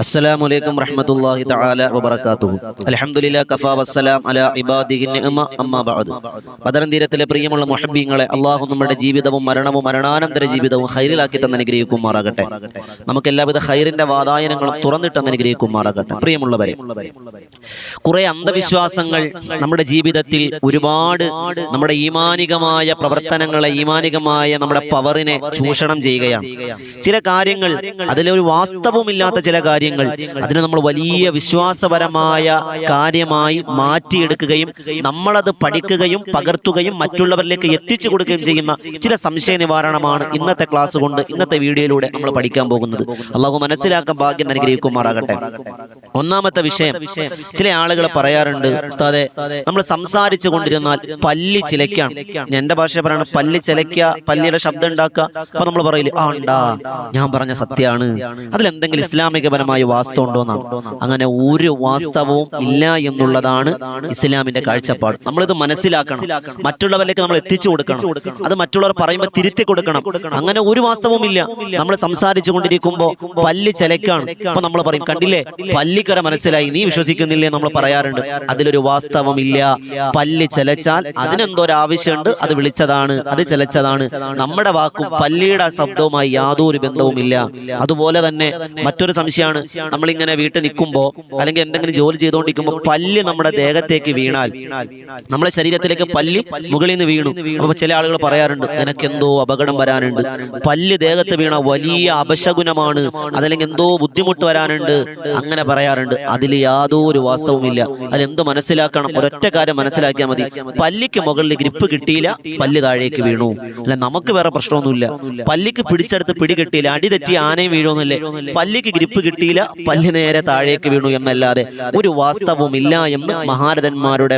അസ്സലാമു അലൈക്കും വറഹ്മത്തുള്ളാഹി തആല വബറകാതുഹു. അൽഹംദുലില്ലാഹി കഫാ വസ്സലാം ഇബാദിഹി നിഅമ അമ്മാ ബഅദ്. ബദറൻ തീരത്തിലെ പ്രിയമുള്ള മുഹബ്ബീങ്ങളെ അള്ളാഹു നമ്മുടെ ജീവിതവും മരണവും മരണാനന്തര ജീവിതവും ഹൈറിലാക്കി തന്നെ അനുഗ്രഹിക്കുമാറാകട്ടെ. നമുക്ക് എല്ലാവിധ ഹൈറിന്റെ വാതായനങ്ങളും തുറന്നിട്ട് അനുഗ്രഹിക്കുമാറാകട്ടെ. പ്രിയമുള്ളവരെ കുറെ അന്ധവിശ്വാസങ്ങൾ നമ്മുടെ ജീവിതത്തിൽ ഒരുപാട് നമ്മുടെ ഈമാനികമായ പ്രവർത്തനങ്ങളെ ഈമാനികമായ നമ്മുടെ പവറിനെ ചൂഷണം ചെയ്യുകയാണ്. ചില കാര്യങ്ങൾ അതിലൊരു വാസ്തവമില്ലാത്ത ചില കാര്യങ്ങൾ അതിനെ നമ്മൾ വലിയ വിശ്വാസപരമായ കാര്യമായി മാറ്റിയെടുക്കുകയും നമ്മളത് പഠിക്കുകയും പകർത്തുകയും മറ്റുള്ളവരിലേക്ക് എത്തിച്ചു കൊടുക്കുകയും ചെയ്യുന്ന ചില സംശയ നിവാരണമാണ് ഇന്നത്തെ ക്ലാസ് കൊണ്ട് ഇന്നത്തെ വീഡിയോയിലൂടെ നമ്മൾ പഠിക്കാൻ പോകുന്നത്. അള്ളാഹു മനസ്സിലാക്കാൻ ഭാഗ്യം അനുഗ്രഹിക്കുമാറാകട്ടെ. ഒന്നാമത്തെ വിഷയം ചില ആളുകൾ പറയാറുണ്ട് ഉസ്താദെ നമ്മൾ സംസാരിച്ചു കൊണ്ടിരുന്നാൽ പല്ലി ചിലയ്ക്കാണ് ഞാൻ എന്റെ ഭാഷ പറയാണ് പല്ലി ചിലക്ക പല്ലിയുടെ ശബ്ദം ഉണ്ടാക്കുക. അപ്പൊ നമ്മൾ പറയില്ലേ ആ ഉണ്ടാ ഞാൻ പറഞ്ഞ സത്യമാണ് അതിലെന്തെങ്കിലും ഇസ്ലാമികപരമായ വാസ്തവം ഉണ്ടോ എന്നാണ്. അങ്ങനെ ഒരു വാസ്തവവും ഇല്ല എന്നുള്ളതാണ് ഇസ്ലാമിന്റെ കാഴ്ചപ്പാട്. നമ്മളിത് മനസ്സിലാക്കണം. മറ്റുള്ളവരിലേക്ക് നമ്മൾ എത്തിച്ചു കൊടുക്കണം. അത് മറ്റുള്ളവർ പറയുമ്പോൾ തിരുത്തി കൊടുക്കണം. അങ്ങനെ ഒരു വാസ്തവവും ഇല്ല നമ്മൾ സംസാരിച്ചു കൊണ്ടിരിക്കുമ്പോ പല്ല് ചിലക്കാണ് അപ്പൊ നമ്മൾ പറയും കണ്ടില്ലേ? പല്ലിക്കര മനസ്സിലായി. നീ വിശ്വസിക്കുന്നില്ലേ നമ്മൾ പറയാറുണ്ട്. അതിലൊരു വാസ്തവമില്ല. പല്ല് ചെലച്ചാൽ അതിനെന്തോ ഒരു ആവശ്യമുണ്ട്. അത് വിളിച്ചതാണ്. അത് ചെലച്ചതാണ്. നമ്മുടെ വാക്കും പല്ലിയുടെ ശബ്ദവുമായി യാതൊരു ബന്ധവുമില്ല. അതുപോലെ തന്നെ മറ്റൊരു സംശയമാണ്. നമ്മളിങ്ങനെ വീട്ടിൽ നിൽക്കുമ്പോ അല്ലെങ്കിൽ എന്തെങ്കിലും ജോലി ചെയ്തുകൊണ്ടിരിക്കുമ്പോൾ പല്ല് നമ്മുടെ ദേഹത്തേക്ക് വീണാൽ നമ്മുടെ ശരീരത്തിലേക്ക് പല്ല് മുകളിൽ നിന്ന് വീണു. അപ്പൊ ചില ആളുകൾ പറയാറുണ്ട് നിനക്ക് എന്തോ അപകടം വരാനുണ്ട്. പല്ല് ദേഹത്ത് വീണ വലിയ അപശകുനമാണ്. അതല്ലെങ്കിൽ എന്തോ ബുദ്ധിമുട്ട് വരാനുണ്ട്. അങ്ങനെ പറയാറുണ്ട്. അതിൽ യാതൊരു വാസ്തവുമില്ല. അതിലെന്ത് മനസ്സിലാക്കണം? ഒരൊറ്റ കാര്യം മനസ്സിലാക്കിയാൽ മതി. പല്ലിക്ക് മുകളിൽ ഗ്രിപ്പ് കിട്ടിയില്ല പല്ല് താഴേക്ക് വീണു. അല്ല നമുക്ക് വേറെ പ്രശ്നമൊന്നുമില്ല. പല്ലിക്ക് പിടിച്ചെടുത്ത് പിടി കിട്ടിയില്ല അടി തെറ്റി ആനയും വീഴുമെന്നല്ലേ. പല്ലിക്ക് ഗ്രിപ്പ് കിട്ടിയില്ല പല്ല് നേരെ താഴേക്ക് വീണു എന്നല്ലാതെ ഒരു വാസ്തവവും ഇല്ല എന്ന് മഹാരഥന്മാരുടെ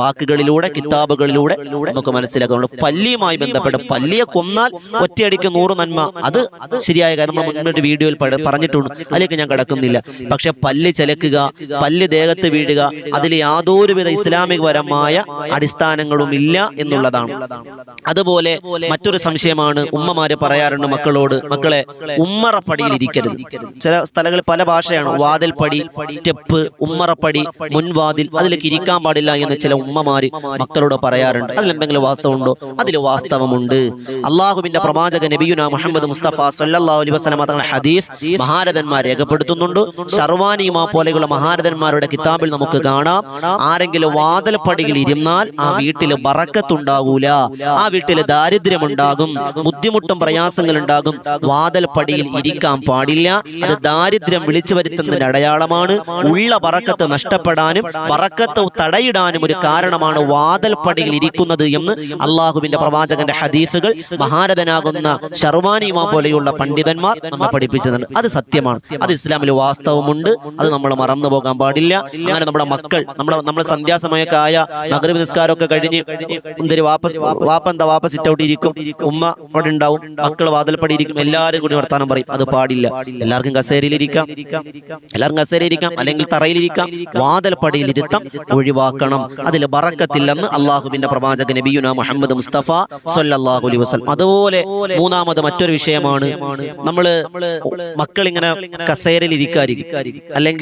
വാക്കുകളിലൂടെ കിതാബുകളിലൂടെ നമുക്ക് മനസ്സിലാക്കുന്നുണ്ട് പല്ലിയുമായി ബന്ധപ്പെട്ട് പല്ലിയെ കൊന്നാൽ ഒറ്റയടിക്ക് നൂറ് നന്മ. അത് ശരിയായ കാര്യം. നമ്മൾ മുന്നോട്ട് വീഡിയോയിൽ പറഞ്ഞിട്ടുണ്ട്. അതിലേക്ക് ഞാൻ കിടക്കുന്നില്ല. പക്ഷെ പല്ല് ചലക്കുക പല്ല് ദേഹത്ത് വീഴുക അതിൽ യാതൊരുവിധ ഇസ്ലാമികപരമായ അടിസ്ഥാനങ്ങളും ഇല്ല എന്നുള്ളതാണ്. അതുപോലെ മറ്റൊരു സംശയമാണ് ഉമ്മമാര് പറയാറുണ്ട് മക്കളോട് മക്കളെ ഉമ്മറപ്പടിയിൽ ഇരിക്കരുത് ചില സ്ഥലങ്ങളിൽ പല ഭാഷയാണ് വാതിൽപ്പടി സ്റ്റെപ്പ് ഉമ്മറപ്പടി മുൻവാതിൽ അതിലേക്ക് ഇരിക്കാൻ പാടില്ല എന്ന് ചില ഉമ്മമാര് മക്കളോട് പറയാറുണ്ട്. അതിലെന്തെങ്കിലും വാസ്തവമുണ്ടോ? അതിൽ വാസ്തവമുണ്ട്. അള്ളാഹുവിന്റെ പ്രവാചക നബിയുന മുഹമ്മദ് മുസ്തഫ സല്ലാ അലൈഹി വസല്ലമ തങ്ങളുടെ ഹദീസ് മഹാരഥന്മാർ രേഖപ്പെടുത്തുന്നുണ്ട്. ഷർവാനിയുമ പോലെയുള്ള മഹാരഥന്മാരുടെ കിതാബിൽ നമുക്ക് കാണാം. ആരെങ്കിലും വാതിൽപ്പടിയിൽ ഇരുന്നാൽ ആ വീട്ടിൽ വറക്കത്തുണ്ടാകൂല ആ വീട്ടിൽ ദാരിദ്ര്യമുണ്ടാകും. ബുദ്ധിമുട്ടും പ്രയാസങ്ങൾ ഉണ്ടാകും. വാതിൽപ്പടിയിൽ ഇരിക്കാൻ പാടില്ല. അത് ദാരിദ്ര്യം വിളിച്ചു വരുത്തുന്നതിന്റെ അടയാളമാണ്. ഉള്ള വറക്കത്ത് നഷ്ടപ്പെടാനും വറക്കത്ത് തടയിടാനും ഒരു കാരണമാണ് വാതിൽപ്പടിയിൽ ഇരിക്കുന്നത് എന്ന് അള്ളാഹുവിന്റെ പ്രവാചകന്റെ ഹദീസുകൾ മഹാരഥനാകുന്ന ഷർവാനിമ പോലെയുള്ള പണ്ഡിതന്മാർ നമ്മെ പഠിപ്പിച്ചതുണ്ട് അത് സത്യമാണ്. അത് ഇസ്ലാമിൽ വാസ്തവമുണ്ട്. അത് നമ്മൾ മറന്നു പോകാൻ പാടില്ല. അങ്ങനെ നമ്മുടെ മക്കൾ നമ്മുടെ നമ്മുടെ സന്ധ്യാസമയൊക്കെ ആയ നഗര നിസ്കാരമൊക്കെ കഴിഞ്ഞ് എന്തൊരു വാപ്പസ് വാപ്പ എന്താ വാപ്പ സിറ്റ് ഔട്ട് ഇരിക്കും ഉമ്മ അവിടെ ഉണ്ടാവും മക്കൾ വാതിൽപ്പടി ഇരിക്കും എല്ലാവരും കൂടി വർത്താനം പറയും. അത് പാടില്ല. എല്ലാവർക്കും കസേരയിലിരിക്കാം. എല്ലാവർക്കും കസേരയിരിക്കാം അല്ലെങ്കിൽ തറയിലിരിക്കാം. വാതിൽപ്പടിയിൽ ഇരുത്തം ഒഴിവാക്കണം. അതിൽ ബറക്കത്തില്ലെന്ന് അള്ളാഹുബിന്റെ പ്രവാചക നബിയുന മുഹമ്മദ് മുസ്തഫ സല്ലല്ലാഹു അലൈഹി വസല്ലം. അതുപോലെ മൂന്നാമത് മറ്റൊരു വിഷയമാണ്. നമ്മൾ മക്കൾ ഇങ്ങനെ കസേരയിൽ ഇരിക്കാതിരിക്കും അല്ലെങ്കിൽ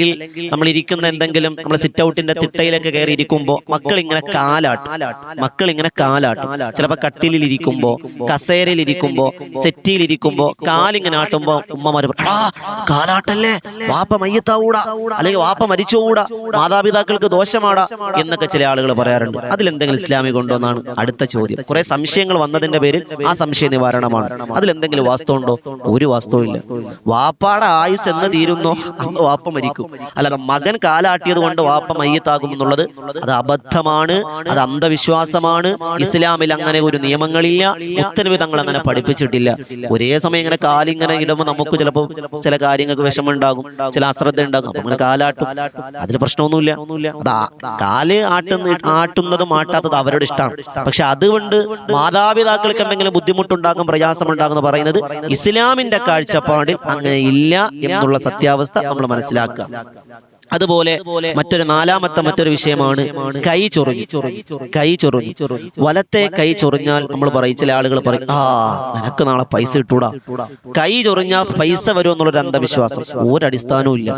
നമ്മൾ ഇരിക്കുന്ന എന്തെങ്കിലും നമ്മൾ സിറ്റ് ഔട്ടിന്റെ തിട്ടയിലൊക്കെ കയറി ഇരിക്കുമ്പോൾ മക്കൾ ഇങ്ങനെ കാലാട്ടും. മക്കൾ ഇങ്ങനെ കാലാട്ടും. ചിലപ്പോ കട്ടിലിൽ ഇരിക്കുമ്പോൾ കസേരയിൽ ഇരിക്കുമ്പോ സെറ്റിയിൽ ഇരിക്കുമ്പോ കാലിങ്ങനെ ആട്ടുമ്പോൾ ഉമ്മമാര് പറയും, "എടാ, കാലാട്ടല്ലേ? വാപ്പ മയ്യത്താവൂടാ. അല്ലെങ്കിൽ വാപ്പ മരിച്ചുകൂടാ മാതാപിതാക്കൾക്ക് ദോഷമാടാ. എന്നൊക്കെ ചില ആളുകൾ പറയാറുണ്ട്. അതിലെന്തെങ്കിലും ഇസ്ലാമിക ഉണ്ടോ എന്നാണ് അടുത്ത ചോദ്യം. കുറെ സംശയങ്ങൾ വന്നതിന്റെ പേരിൽ ആ സംശയ നിവാരണമാണ്. അതിലെന്തെങ്കിലും വാസ്തവം ഉണ്ടോ ഒരു വാസ്തവും ഇല്ല. വാപ്പാടെ ആയുസ് എന്ന് തീരുന്നോ? വാപ്പ മരിക്കും അല്ലാതെ മകൻ കാലാട്ടിയത് കൊണ്ട് വാപ്പ മയ്യത്താകും എന്നുള്ളത് അത് അബദ്ധമാണ് അത് അന്ധവിശ്വാസമാണ്. ഇസ്ലാമിൽ അങ്ങനെ ഒരു നിയമങ്ങളില്ല. ഉത്തരവ് തങ്ങൾ അങ്ങനെ പഠിപ്പിച്ചിട്ടില്ല. ഒരേ സമയം ഇങ്ങനെ കാലിങ്ങനെ ഇടുമ്പോൾ നമുക്ക് ചിലപ്പോൾ ചില കാര്യങ്ങൾക്ക് വിഷമമുണ്ടാകും ചില അശ്രദ്ധ ഉണ്ടാകും അങ്ങനെ കാലാട്ടും. അതിൽ പ്രശ്നമൊന്നുമില്ല. അതാ കാൽ ആട്ടുന്ന ആട്ടുന്നതും ആട്ടാത്തത് അവരുടെ ഇഷ്ടമാണ്. പക്ഷെ അതുകൊണ്ട് മാതാപിതാക്കൾക്ക് എന്തെങ്കിലും ബുദ്ധിമുട്ടുണ്ടാകും പ്രയാസമുണ്ടാകും എന്ന് പറയുന്നത് ഇസ്ലാമിന്റെ കാഴ്ചപ്പാടിൽ അങ്ങനെ ഇല്ല എന്നുള്ള സത്യാവസ്ഥ നമ്മൾ മനസ്സിലാക്കുക. മനസ്സിലാക്കുക അതുപോലെ മറ്റൊരു നാലാമത്തെ മറ്റൊരു വിഷയമാണ് കൈ ചൊറിഞ്ഞു. കൈ ചൊറിഞ്ഞു. വലത്തെ കൈ ചൊറിഞ്ഞാൽ നമ്മൾ പറയും ചില ആളുകൾ പറയും ആ നിനക്ക് നാളെ പൈസ ഇട്ടൂടാ. കൈ ചൊറിഞ്ഞാൽ പൈസ വരും എന്നുള്ളൊരു അന്ധവിശ്വാസം. ഒരടിസ്ഥാനവും ഇല്ല.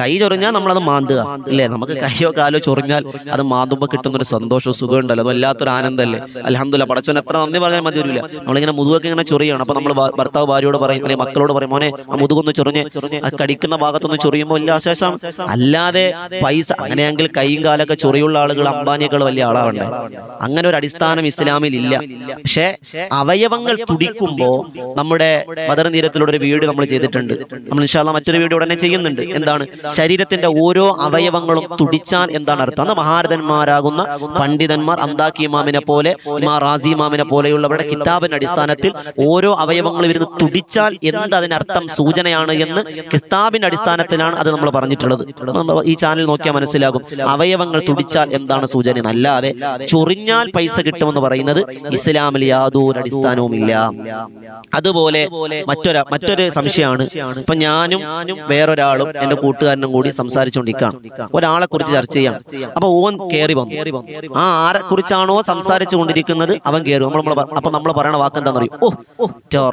കൈ ചൊറിഞ്ഞാൽ നമ്മളത് മാന്തുക. അല്ലേ നമുക്ക് കൈയോ കാലോ ചൊറിഞ്ഞാൽ അത് മാന്തുമ്പോൾ കിട്ടുന്ന ഒരു സന്തോഷവും സുഖം ഉണ്ടല്ലോ. അത് വല്ലാത്തൊരു ആനന്ദല്ലേ? അലഹമില്ല പടച്ചവൻ എത്ര നന്ദി പറഞ്ഞാൽ മതി വരില്ല നമ്മളിങ്ങനെ മുതുകൊക്കെ ഇങ്ങനെ ചൊറിയാണ്. അപ്പൊ നമ്മൾ ഭർത്താവ് ഭാര്യയോട് പറയും അല്ലെങ്കിൽ മക്കളോട് പറയും മോനെ ആ മുതുകൊന്ന് ചൊറിഞ്ഞ് കടിക്കുന്ന ഭാഗത്തൊന്ന് ചൊറിയുമ്പോൾ വലിയ ആശേഷം അല്ലാതെ പൈസ അങ്ങനെയെങ്കിൽ കൈയും കാലൊക്കെ ചൊറിയുള്ള ആളുകൾ അംബാനിയേക്കാൾ വലിയ ആളാവണ്ടേ? അങ്ങനെ ഒരു അടിസ്ഥാനം ഇസ്ലാമിൽ ഇല്ല. പക്ഷേ അവയവങ്ങൾ തുടിക്കുമ്പോ നമ്മുടെ മദർ തീരത്തിലൂടെ ഒരു വീഡിയോ നമ്മൾ ചെയ്തിട്ടുണ്ട്. നമ്മൾ ഇൻഷാല്ല മറ്റൊരു വീഡിയോ ഉടനെ ചെയ്യുന്നുണ്ട്. എന്താണ്? ശരീരത്തിന്റെ ഓരോ അവയവങ്ങളും തുടിച്ചാൽ എന്താണ് അർത്ഥം? അന്ന് മഹാരഥന്മാരാകുന്ന പണ്ഡിതന്മാർ അന്താക്കി ഇമാമിനെ പോലെ മാ റാസി ഇമാമിനെ പോലെയുള്ളവരുടെ കിതാബിന്റെ അടിസ്ഥാനത്തിൽ ഓരോ അവയവങ്ങളും ഇരുന്ന് തുടിച്ചാൽ എന്ത് അതിനർത്ഥം സൂചനയാണ് എന്ന് കിതാബിന്റെ അടിസ്ഥാനത്തിലാണ് അത് നമ്മൾ പറഞ്ഞിട്ടുള്ളത്. ഈ ചാനൽ നോക്കിയാൽ മനസ്സിലാകും. അവയവങ്ങൾ തുടിച്ചാൽ എന്താണ് സൂചന? അല്ലാതെ ചൊറിഞ്ഞാൽ പൈസ കിട്ടുമെന്ന് പറയുന്നത് ഇസ്ലാമിൽ യാതൊരു അടിസ്ഥാനവുമില്ല. അതുപോലെ മറ്റൊരു മറ്റൊരു സംശയമാണ്. ഇപ്പൊ ഞാനും വേറൊരാളും എന്റെ കൂട്ടുകാരനും കൂടി സംസാരിച്ചുകൊണ്ടിരിക്കുകയാണ് ഒരാളെ കുറിച്ച് ചർച്ച ചെയ്യാം. അപ്പൊ ഓൻ കയറി വന്നു. ആ ആരെ കുറിച്ചാണോ സംസാരിച്ചു കൊണ്ടിരിക്കുന്നത് അവൻ കയറി നമ്മൾ അപ്പൊ നമ്മൾ പറയണ വാക്ക് എന്താണെന്ന് അറിയും? ഓ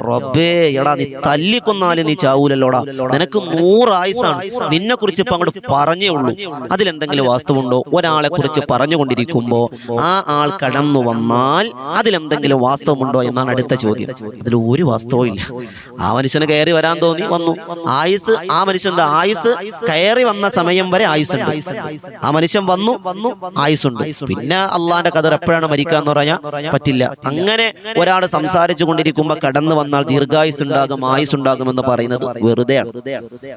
റബ്ബേ എടാ നീ തല്ലിക്കൊന്നാലും നീ ചാവൂലല്ലോടാ. നിനക്ക് നൂറായുസാണ്. നിന്നെ കുറിച്ച് ഇപ്പൊ അങ്ങോട്ട് പറഞ്ഞേ ഉള്ളൂ. അതിലെന്തെങ്കിലും വാസ്തവുണ്ടോ? ഒരാളെ കുറിച്ച് പറഞ്ഞുകൊണ്ടിരിക്കുമ്പോ ആ ആൾ കടന്നു വന്നാൽ അതിലെന്തെങ്കിലും വാസ്തവമുണ്ടോ എന്നാണ് അടുത്ത ചോദ്യം. അതിൽ ഒരു വാസ്തവവും ഇല്ല. ആ മനുഷ്യന് കയറി വരാൻ തോന്നി വന്നു. ആയുസ് ആ മനുഷ്യന്റെ ആയുസ് കയറി വന്ന സമയം വരെ ആയുസ് ഉണ്ട് ആ മനുഷ്യൻ വന്നു വന്നു ആയുസുണ്ട് പിന്നെ അള്ളാന്റെ കഥ എപ്പോഴാണ് മരിക്കുക എന്ന് പറഞ്ഞാൽ പറ്റില്ല. അങ്ങനെ ഒരാൾ സംസാരിച്ചു കൊണ്ടിരിക്കുമ്പോ കടന്നു വന്നാൽ ദീർഘായുസ് ഉണ്ടാകും ആയുസ് ഉണ്ടാകും എന്ന് പറയുന്നത് വെറുതെയാണ്.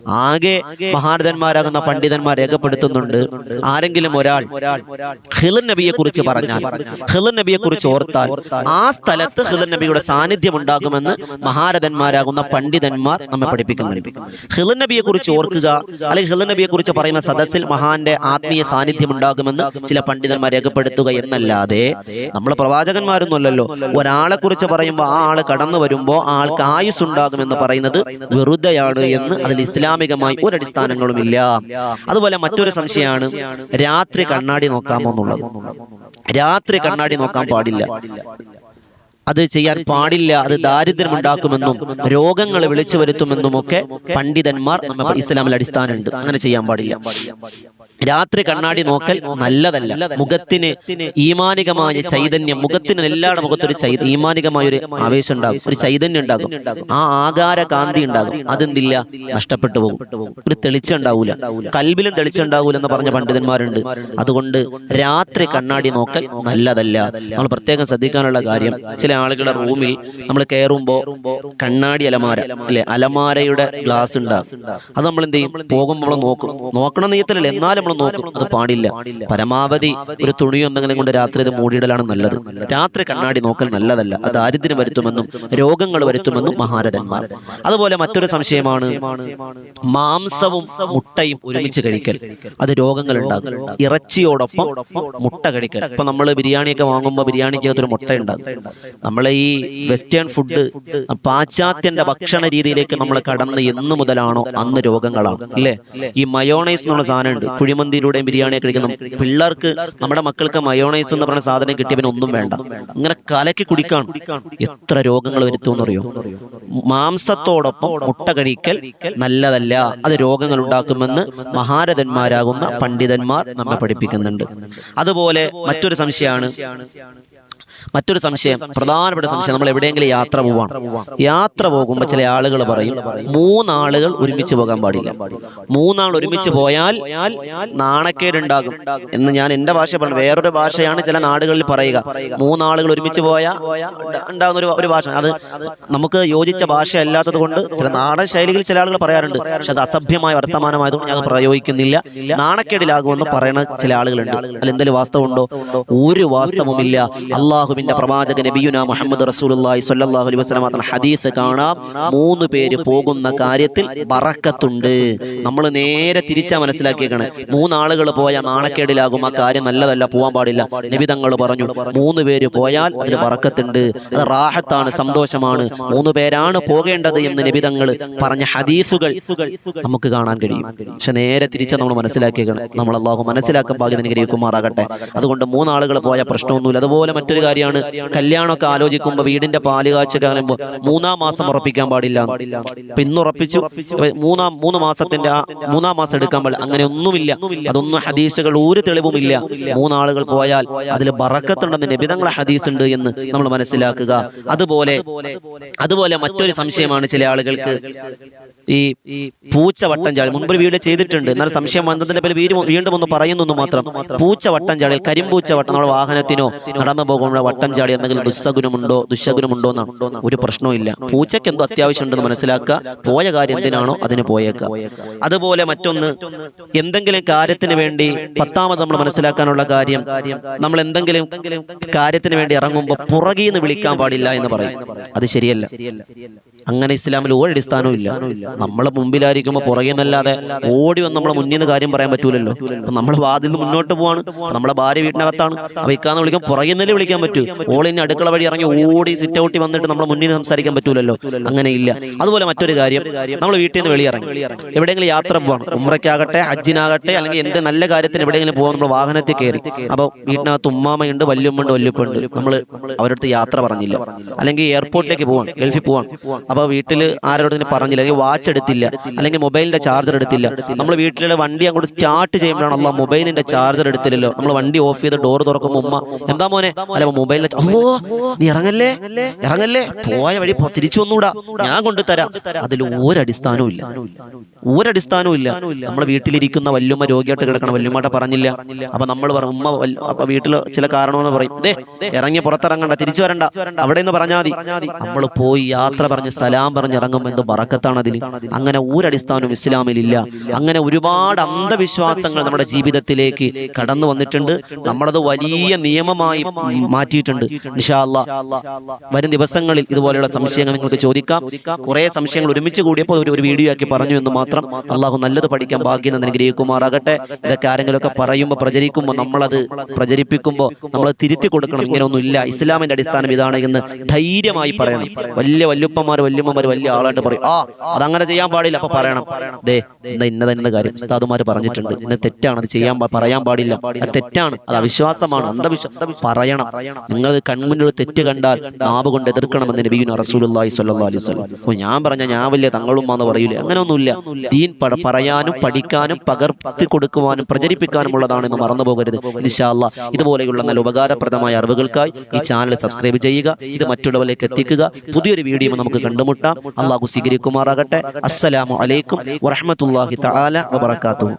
ആകെ മഹാരഥന്മാരാകുന്ന പണ്ഡിതന്മാർ രേഖപ്പെടുത്തുന്നുണ്ട്. ആരെങ്കിലും ഒരാൾ ഹിലൻ നബിയെ കുറിച്ച് പറഞ്ഞാൽ ഹിലൻ നബിയെ കുറിച്ച് ഓർത്താൽ ആ സ്ഥലത്ത് ഹിലൻ നബിയുടെ സാന്നിധ്യം ഉണ്ടാകുമെന്ന് മഹാരഥന്മാരാകുന്ന പണ്ഡിതന്മാർ നമ്മെ പഠിപ്പിക്കുന്നുണ്ട്. ഹിലൻ നബിയെ കുറിച്ച് ഓർക്കുക അല്ലെങ്കിൽ ഹിലൻ നബിയെ കുറിച്ച് പറയുന്ന സദസ്സിൽ മഹാന്റെ ആത്മീയ സാന്നിധ്യം ഉണ്ടാകുമെന്ന് ചില പണ്ഡിതന്മാർ രേഖപ്പെടുത്തുക എന്നല്ലാതെ നമ്മൾ പ്രവാചകന്മാരൊന്നുമല്ലല്ലോ. ഒരാളെ കുറിച്ച് പറയുമ്പോൾ ആ ആൾ കടന്നു വരുമ്പോൾ ആൾക്ക് ആയുസ് ഉണ്ടാകുമെന്ന് പറയുന്നത് വെറുതെയാണ് എന്ന് അതിൽ ഇസ്ലാമികമായി ഒരു അടിസ്ഥാനങ്ങളുമില്ല അതുപോലെ മറ്റൊരു സംശയമാണ് രാത്രി കണ്ണാടി നോക്കാമോ എന്നുള്ളത്. രാത്രി കണ്ണാടി നോക്കാൻ പാടില്ല. അത് ചെയ്യാൻ പാടില്ല. അത് ദാരിദ്ര്യം ഉണ്ടാക്കുമെന്നും രോഗങ്ങൾ വിളിച്ചു വരുത്തുമെന്നുമൊക്കെ പണ്ഡിതന്മാർ നമ്മൾ ഇസ്ലാമിൽ അടിസ്ഥാനമുണ്ട്. അങ്ങനെ ചെയ്യാൻ പാടില്ല. രാത്രി കണ്ണാടി നോക്കൽ നല്ലതല്ല. മുഖത്തിന് ഈമാനികമായ ചൈതന്യം മുഖത്തിന് എല്ലാവരുടെ മുഖത്തൊരു ഈമാനികമായ ഒരു ആവേശം ഉണ്ടാകും. ഒരു ചൈതന്യം ഉണ്ടാകും. ആ ആകാര കാന്തി ഉണ്ടാകും. അതെന്തില്ല നഷ്ടപ്പെട്ടു പോകും. ഒരു തെളിച്ചം ഉണ്ടാവൂല. കൽബിലും തെളിച്ചം ഉണ്ടാവൂല എന്ന് പറഞ്ഞ പണ്ഡിതന്മാരുണ്ട്. അതുകൊണ്ട് രാത്രി കണ്ണാടി നോക്കൽ നല്ലതല്ല. നമ്മൾ പ്രത്യേകം ശ്രദ്ധിക്കാനുള്ള കാര്യം ചില ആളുകളുടെ റൂമിൽ നമ്മൾ കയറുമ്പോൾ കണ്ണാടി അലമാര അല്ലെ? അലമാരയുടെ ഗ്ലാസ് ഉണ്ടാകും. അത് നമ്മൾ എന്ത് ചെയ്യും? പോകുമ്പോൾ നോക്കും. നോക്കണം നീയത്തിലല്ലേ? എന്നാലും നമ്മൾ നോക്കും. അത് പാടില്ല. പരമാവധി ഒരു തുണിയോ എന്തെങ്കിലും കൊണ്ട് രാത്രി ഇത് മൂടിയിടലാണ് നല്ലത്. രാത്രി കണ്ണാടി നോക്കൽ നല്ലതല്ല. അത് ദാരിദ്ര്യം വരുത്തുമെന്നും രോഗങ്ങൾ വരുത്തുമെന്നും മഹാരഥന്മാർ. അതുപോലെ മറ്റൊരു സംശയമാണ് മാംസവും മുട്ടയും ഒരുമിച്ച് കഴിക്കൽ. അത് രോഗങ്ങൾ ഉണ്ടാകും ഇറച്ചിയോടൊപ്പം മുട്ട കഴിക്കൽ. ഇപ്പൊ നമ്മൾ ബിരിയാണിയൊക്കെ വാങ്ങുമ്പോൾ ബിരിയാണിക്കകത്തൊരു മുട്ട ഉണ്ടാകും നമ്മളെ ഈ വെസ്റ്റേൺ ഫുഡ് പാശ്ചാത്യന്റെ ഭക്ഷണ രീതിയിലേക്ക് നമ്മൾ കടന്ന് എന്നു മുതലാണോ അന്ന് രോഗങ്ങളാണ്. അല്ലേ? ഈ മയോണൈസ് എന്നുള്ള സാധനം ഉണ്ട് കുഴിമന്തിയിലൂടെയും ബിരിയാണിയൊക്കെ കഴിക്കുന്നു. പിള്ളേർക്ക് നമ്മുടെ മക്കൾക്ക് മയോണൈസ് എന്ന് പറഞ്ഞ സാധനം കിട്ടിയവന് ഒന്നും വേണ്ട. ഇങ്ങനെ കലക്കി കുടിക്കാൻ എത്ര രോഗങ്ങൾ വരുത്തുമെന്നറിയോ മാംസത്തോടൊപ്പം മുട്ട കഴിക്കൽ നല്ലതല്ല. അത് രോഗങ്ങൾ ഉണ്ടാക്കുമെന്ന് മഹാരഥന്മാരാകുന്ന പണ്ഡിതന്മാർ നമ്മെ പഠിപ്പിക്കുന്നുണ്ട്. അതുപോലെ മറ്റൊരു സംശയമാണ്. മറ്റൊരു സംശയം പ്രധാനപ്പെട്ട സംശയം നമ്മൾ എവിടെയെങ്കിലും യാത്ര പോവാണ് യാത്ര പോകുമ്പോൾ ചില ആളുകൾ പറയും മൂന്നാളുകൾ ഒരുമിച്ച് പോകാൻ പാടില്ല. മൂന്നാൾ ഒരുമിച്ച് പോയാൽ നാണക്കേടുണ്ടാകും. എന്ന് ഞാൻ എന്റെ ഭാഷ പറഞ്ഞു. വേറൊരു ഭാഷയാണ് ചില നാടുകളിൽ പറയുക. മൂന്നാളുകൾ ഒരുമിച്ച് പോയാൽ ഉണ്ടാകുന്ന ഒരു ഒരു ഭാഷ. അത് നമുക്ക് യോജിച്ച ഭാഷ അല്ലാത്തത് കൊണ്ട് ചില നാടൻ ശൈലികളിൽ ചില ആളുകൾ പറയാറുണ്ട്. പക്ഷെ അത് അസഭ്യമായ വർത്തമാനമായതുകൊണ്ട് ഞാൻ പ്രയോഗിക്കുന്നില്ല. നാണക്കേടിലാകുമെന്ന് പറയുന്ന ചില ആളുകളുണ്ട്. അതിൽ എന്തെങ്കിലും വാസ്തവമുണ്ടോ? ഒരു വാസ്തവമില്ല. അള്ളാഹു അള്ളാഹുവിന്റെ പ്രവാചക നബിയുന മുഹമ്മദ് റസൂലുള്ളാഹി സ്വല്ലല്ലാഹു അലൈഹി വസല്ലം തന്ന ഹദീസ് കാണാം. മൂന്ന് പേര് പോകുന്ന കാര്യത്തിൽ ബറക്കത്തുണ്ട്. നമ്മൾ നേരെ തിരിച്ചാ മനസ്സിലാക്കിയേക്കാണ്. മൂന്നാളുകൾ പോയാൽ നാണക്കേടിലാകും. ആ കാര്യം നല്ലതല്ല പോകാൻ പാടില്ല. നബി തങ്ങൾ പറഞ്ഞു മൂന്ന് പേര് പോയാൽ അതിൽ ബറക്കത്തുണ്ട്. അത് റാഹത്താണ് സന്തോഷമാണ്. മൂന്ന് പേരാണ് പോകേണ്ടത് എന്ന് നബി തങ്ങൾ പറഞ്ഞ ഹദീസുകൾ നമുക്ക് കാണാൻ കഴിയും. പക്ഷെ നേരെ തിരിച്ച നമ്മൾ മനസ്സിലാക്കിയേക്കണം. നമ്മൾ അള്ളാഹു മനസ്സിലാക്കാൻ ഭാഗ്യം അനുഗ്രഹിക്കുമാറാകട്ടെ അതുകൊണ്ട് മൂന്നാളുകൾ പോയ പ്രശ്നമൊന്നുമില്ല. അതുപോലെ മറ്റൊരു കാര്യമാണ് കല്യാണമൊക്കെ ആലോചിക്കുമ്പോൾ വീടിന്റെ പാൽ കാഴ്ച കാണുമ്പോൾ മൂന്നാം മാസം ഉറപ്പിക്കാൻ പാടില്ല. പിന്നുറപ്പിച്ചു മൂന്നാം മൂന്ന് മാസത്തിന്റെ ആ മൂന്നാം മാസം എടുക്കാൻ പാടില്ല. അങ്ങനെ ഒന്നുമില്ല. അതൊന്നും ഹദീസുകൾ ഒരു തെളിവുമില്ല. മൂന്നാളുകൾ പോയാൽ അതിൽ ബറക്കത്തുണ്ടെന്ന് നിബിതങ്ങളെ ഹദീസ് ഉണ്ട് എന്ന് നമ്മൾ മനസ്സിലാക്കുക. അതുപോലെ അതുപോലെ മറ്റൊരു സംശയമാണ് ചില ആളുകൾക്ക്. ഈ പൂച്ച വട്ടം ചാടി മുൻപ് വീട് ചെയ്തിട്ടുണ്ട്. എന്നാൽ സംശയം വന്നതിന്റെ പേര് വീണ്ടും ഒന്ന് പറയുന്നു മാത്രം. പൂച്ച വട്ടം ചാടിയാൽ കരിമ്പൂച്ച വട്ടം നമ്മുടെ വാഹനത്തിനോ നടന്നു പോകുമ്പോൾ വട്ടം ചാടി എന്തെങ്കിലും ദുസ്സഗുണമുണ്ടോ ദുശഗുണമുണ്ടോ എന്നാണ് ഒരു പ്രശ്നവും ഇല്ല. പൂച്ചയ്ക്ക് എന്തോ അത്യാവശ്യം ഉണ്ടെന്ന് മനസ്സിലാക്കുക. പോയ കാര്യം എന്തിനാണോ അതിന് പോയേക്കാം അതുപോലെ മറ്റൊന്ന് എന്തെങ്കിലും കാര്യത്തിന് വേണ്ടി പത്താമത് നമ്മൾ മനസ്സിലാക്കാനുള്ള കാര്യം നമ്മൾ എന്തെങ്കിലും കാര്യത്തിന് വേണ്ടി ഇറങ്ങുമ്പോൾ പുറകിൽ നിന്ന് വിളിക്കാൻ പാടില്ല എന്ന് പറയും. അത് ശരിയല്ല. അങ്ങനെ ഇസ്ലാമിൽ ഒരു അടിസ്ഥാനവും ഇല്ല. നമ്മളെ മുമ്പിലായിരിക്കുമ്പോൾ പുറകെ നിന്നല്ലാതെ ഓടി വന്ന് നമ്മളെ മുന്നിൽ നിന്ന് കാര്യം പറയാൻ പറ്റൂലല്ലോ. അപ്പൊ നമ്മൾ വാതിൽ നിന്ന് മുന്നോട്ട് പോവാണ്. നമ്മളെ ഭാര്യ വീട്ടിനകത്താണ്. അപ്പൊ ഇക്കാന്ന് വിളിക്കാൻ പുറകെ നിന്നല്ലേ വിളിക്കാൻ പറ്റൂ. ഓളിന് അടുക്കള വഴി ഇറങ്ങി ഓടി സിറ്റ് ഔട്ടി വന്നിട്ട് നമ്മളെ മുന്നിൽ സംസാരിക്കാൻ പറ്റൂലല്ലോ. അങ്ങനെ ഇല്ല. അതുപോലെ മറ്റൊരു കാര്യം നമ്മൾ വീട്ടിൽ നിന്ന് വെളിയിറങ്ങി. എവിടെയെങ്കിലും യാത്ര പോവാണ്. ഉമ്രയ്ക്കാകട്ടെ ഹജ്ജിനാകട്ടെ അല്ലെങ്കിൽ എന്ത് നല്ല കാര്യത്തിന് എവിടെയെങ്കിലും പോകാൻ നമ്മൾ വാഹനത്തിൽ കയറി. അപ്പോൾ വീട്ടിനകത്ത് ഉമ്മാമയുണ്ട് വല്യമ്മയുണ്ട് വല്യുപ്പുണ്ട് നമ്മൾ അവരടുത്ത് യാത്ര പറഞ്ഞില്ല. അല്ലെങ്കിൽ എയർപോർട്ടിലേക്ക് പോവാൻ ഗൾഫിൽ പോവാൻ അപ്പോൾ വീട്ടിൽ ആരോടും പറഞ്ഞില്ല. അല്ലെങ്കിൽ വാച്ച് എടുത്തില്ല. അല്ലെങ്കിൽ മൊബൈലിന്റെ ചാർജർ എടുത്തില്ല. നമ്മൾ വീട്ടിലെ വണ്ടി അങ്ങോട്ട് സ്റ്റാർട്ട് ചെയ്യുമ്പോഴാണ് അല്ല മൊബൈലിന്റെ ചാർജർ എടുത്തില്ലല്ലോ. നമ്മൾ വണ്ടി ഓഫ് ചെയ്ത് ഡോർ തുറക്കുമ്പോൾ ഉമ്മ എന്താ മോനെ? അല്ല മൊബൈലിന്റെ ഓ നീ ഇറങ്ങല്ലേ? ഇറങ്ങല്ലേ? പോയ വഴി തിരിച്ചു വന്നൂടാ. ഞാൻ കൊണ്ടുതരാം അതിൽ ഒരടിസ്ഥാനവും ഇല്ല. ഒരടിസ്ഥാനവും ഇല്ല. നമ്മുടെ വീട്ടിലിരിക്കുന്ന വല്യമ്മ രോഗിയായിട്ട് കിടക്കണം വല്യമ്മയുടെ പറഞ്ഞില്ല. അപ്പൊ നമ്മൾ പറയും ഉമ്മ അപ്പൊ വീട്ടിൽ ചില കാരണമെന്ന് പറയും. ദേ ഇറങ്ങി പുറത്തിറങ്ങണ്ട തിരിച്ചു വരണ്ട. അവിടെ നിന്ന് പറഞ്ഞാൽ മതി. നമ്മൾ പോയി യാത്ര പറഞ്ഞ് സലാം പറഞ്ഞിറങ്ങുമെന്ന് പറക്കത്താണ് അതിൽ. അങ്ങനെ ഒരടിസ്ഥാനവും ഇസ്ലാമിലില്ല. അങ്ങനെ ഒരുപാട് അന്ധവിശ്വാസങ്ങൾ നമ്മുടെ ജീവിതത്തിലേക്ക് കടന്നു വന്നിട്ടുണ്ട്. നമ്മളത് വലിയ നിയമമായി മാറ്റിയിട്ടുണ്ട്. ഇൻഷാ അല്ലാ വരും ദിവസങ്ങളിൽ ഇതുപോലെയുള്ള സംശയങ്ങൾ നിങ്ങൾക്ക് ചോദിക്കാം. കുറെ സംശയങ്ങൾ ഒരുമിച്ച് കൂടിയപ്പോൾ ഒരു വീഡിയോ ആക്കി പറഞ്ഞു എന്ന് മാത്രം അള്ളാഹു നല്ലത് പഠിക്കാൻ ഭാഗ്യം എന്ന് അനുഗ്രഹിക്കുമാറാകട്ടെ. ഇതൊക്കെ ആരെങ്കിലുമൊക്കെ പറയുമ്പോൾ പ്രചരിക്കുമ്പോൾ നമ്മളത് പ്രചരിപ്പിക്കുമ്പോൾ നമ്മൾ തിരുത്തി കൊടുക്കണം. ഇങ്ങനെയൊന്നും ഇല്ല ഇസ്ലാമിന്റെ അടിസ്ഥാനം ഇതാണ് എന്ന് ധൈര്യമായി പറയണം. വലിയ വല്യുപ്പന്മാർ വല്യമ്മമാർ വലിയ ആളായിട്ട് പറയും. ആ അതങ്ങനെ ചെയ്യാൻ പാടില്ല. അപ്പൊ പറയണം. ദേ ഇന്ന ഇന്നത ഇന്ന കാര്യം ഉസ്താദുമാർ പറഞ്ഞിട്ടുണ്ട്. ഇന്ന് തെറ്റാണ് അത് ചെയ്യാൻ പറയാൻ പാടില്ല. അത് തെറ്റാണ്. അത് അവിശ്വാസമാണ്. അന്ധവിശ്വാസം പറയണം. നിങ്ങൾ കൺമുന്നിൽ തെറ്റ് കണ്ടാൽ നാവ് കൊണ്ട് എതിർക്കണമെന്ന് നബീന റസൂലുള്ളാഹി സ്വല്ലി ഓ ഞാൻ പറഞ്ഞ ഞാൻ വലിയ തങ്ങളും എന്ന് പറയൂലേ. അങ്ങനെയൊന്നുമില്ല ദീൻ പറയാനും പഠിക്കാനും പകർത്തി കൊടുക്കുവാനും പ്രചരിപ്പിക്കാനും ഉള്ളതാണെന്ന് മറന്നു പോകരുത്. നിശാല്ല ഇതുപോലെയുള്ള നല്ല ഉപകാരപ്രദമായ അറിവുകൾക്കായി ഈ ചാനൽ സബ്സ്ക്രൈബ് ചെയ്യുക. ഇത് മറ്റുള്ളവരിലേക്ക് എത്തിക്കുക. പുതിയൊരു വീഡിയോ നമുക്ക് കണ്ടുമുട്ടാം അള്ളാഹു സ്വീകരിക്കുമാറാകട്ടെ. അസ്സലാമു അലൈക്കും വറഹ്മത്തുള്ളാഹി തആല വബറകാതുഹു.